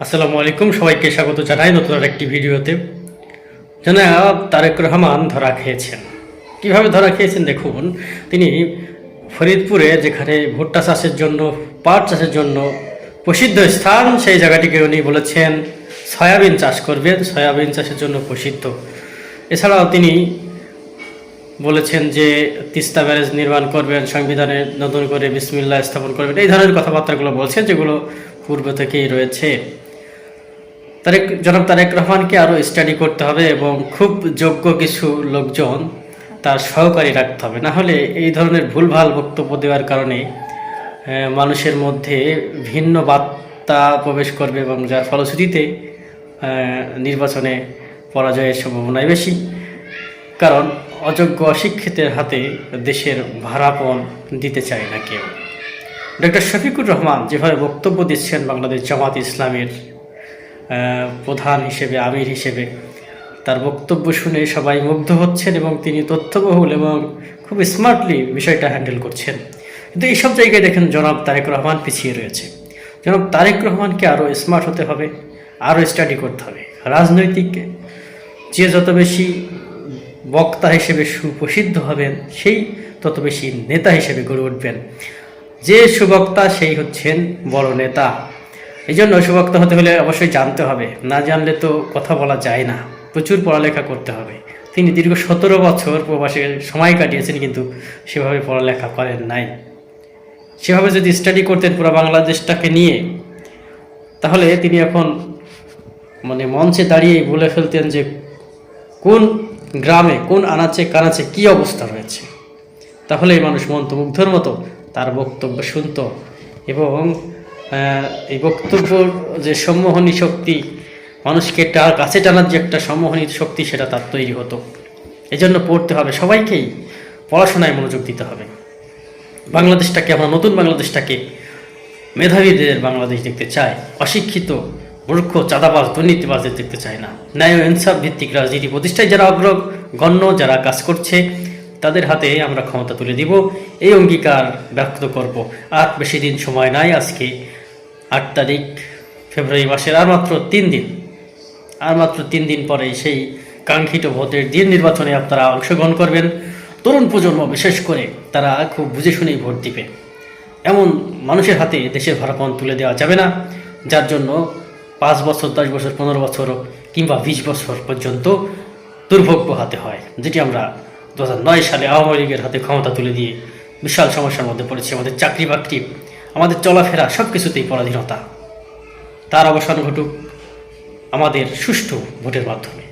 আসসালামু আলাইকুম, সবাইকে স্বাগত জানাই নতুন আর একটি ভিডিওতে। জনাব তারেক রহমান ধরা খেয়েছেন। কীভাবে ধরা খেয়েছেন দেখুন, তিনি ফরিদপুরে যেখানে ভুট্টা চাষের জন্য, পাট চাষের জন্য প্রসিদ্ধ স্থান, সেই জায়গাটিকে উনি বলেছেন সয়াবিন চাষ করবেন সয়াবিন চাষের জন্য প্রসিদ্ধ। এছাড়াও তিনি বলেছেন যে তিস্তা ব্যারেজ নির্মাণ করবেন, সংবিধানে নতুন করে বিসমিল্লা স্থাপন করবেন, এই ধরনের কথাবার্তাগুলো বলছেন, যেগুলো পূর্ব থেকেই রয়েছে। তারেক, জনাব তারেক রহমানকে আরও স্টাডি করতে হবে এবং খুব যোগ্য কিছু লোকজন তার সহকারী রাখতে হবে। না হলে এই ধরনের ভুলভাল বক্তব্য দেওয়ার কারণে মানুষের মধ্যে ভিন্ন বার্তা প্রবেশ করবে এবং যার ফলশ্রুতিতে নির্বাচনে পরাজয়ের সম্ভাবনাই বেশি। কারণ অযোগ্য অশিক্ষিতের হাতে দেশের ভাড়াপণ দিতে চায় না কেউ। ডক্টর শফিকুর রহমান যেভাবে বক্তব্য দিচ্ছেন বাংলাদেশ জামাত ইসলামের প্রধান হিসেবে, আমির হিসেবে। তার বক্তব্য শুনে সবাই মুগ্ধ হচ্ছেন এবং তিনি তথ্যবহুল এবং খুব স্মার্টলি বিষয়টা হ্যান্ডেল করছেন। কিন্তু এইসব জায়গায় দেখেন জনাব তারেক রহমান পিছিয়ে রয়েছে। জনাব তারেক রহমানকে আরও স্মার্ট হতে হবে আরও স্টাডি করতে হবে। রাজনৈতিক যে যত বেশি বক্তা হিসেবে সুপ্রসিদ্ধ হবেন, সেই তত বেশি নেতা হিসেবে গড়ে উঠবেন। যে সুবক্তা সেই হচ্ছেন বড় নেতা। এই জন্য সুবক্তা হতে হলে অবশ্যই জানতে হবে। না জানলে তো কথা বলা যায় না। প্রচুর পড়ালেখা করতে হবে। তিনি দীর্ঘ সতেরো বছর প্রবাসে সময় কাটিয়েছেন কিন্তু সেভাবে পড়ালেখা করেন নাই। সেভাবে যদি স্টাডি করতেন পুরো বাংলাদেশটাকে নিয়ে, তাহলে তিনি এখন মানে মঞ্চে দাঁড়িয়ে বলে ফেলতেন যে কোন গ্রামে, কোন আনাচে কানাচে কি অবস্থা রয়েছে। তাহলে মানুষ মন্ত্রমুগ্ধর মতো তার বক্তব্য শুনত এবং এই বক্তব্য যে সম্মোহনী শক্তি, মানুষকে তার কাছে টানার যে একটা সম্মোহনী শক্তি, সেটা তার তৈরি হতো। এই জন্য পড়তে হবে সবাইকেই, পড়াশোনায় মনোযোগ দিতে হবে। বাংলাদেশটাকে, আমরা নতুন বাংলাদেশটাকে মেধাবীদের বাংলাদেশ দেখতে চাই। অশিক্ষিত, মূর্খ, চাঁদাবাজ, দুর্নীতিবাজদের দেখতে চায় না। ন্যায় ইনসাফ ভিত্তিক রাজনীতি প্রতিষ্ঠায় যারা অগ্রগণ্য যারা কাজ করছে, তাদের হাতে আমরা ক্ষমতা তুলে দিব। এই অঙ্গীকার ব্যক্ত করব। আর বেশি দিন সময় নাই আজকে। আট তারিখ ফেব্রুয়ারি মাসের আর মাত্র তিন দিন, আর মাত্র তিন দিন পরে সেই কাঙ্ক্ষিত ভোটের দিন নির্বাচনে আপনারা অংশগ্রহণ করবেন। তরুণ প্রজন্ম বিশেষ করে তারা খুব বুঝে শুনেই ভোট দিবে। এমন মানুষের হাতে দেশের ভাড়াপণ তুলে দেওয়া যাবে না, যার জন্য পাঁচ বছর, দশ বছর, পনেরো বছর কিংবা বিশ বছর পর্যন্ত দুর্ভোগ্য হাতে হয়, যেটি আমরা দু সালে আওয়ামী লীগের হাতে ক্ষমতা তুলে দিয়ে বিশাল সমস্যার মধ্যে পড়েছি। আমাদের চাকরি বাকরি আমাদের চলাফেরা সব কিছুতেই পরাধীনতা। তার অবসান ঘটুক আমাদের সুষ্ঠু ভোটের মাধ্যমে।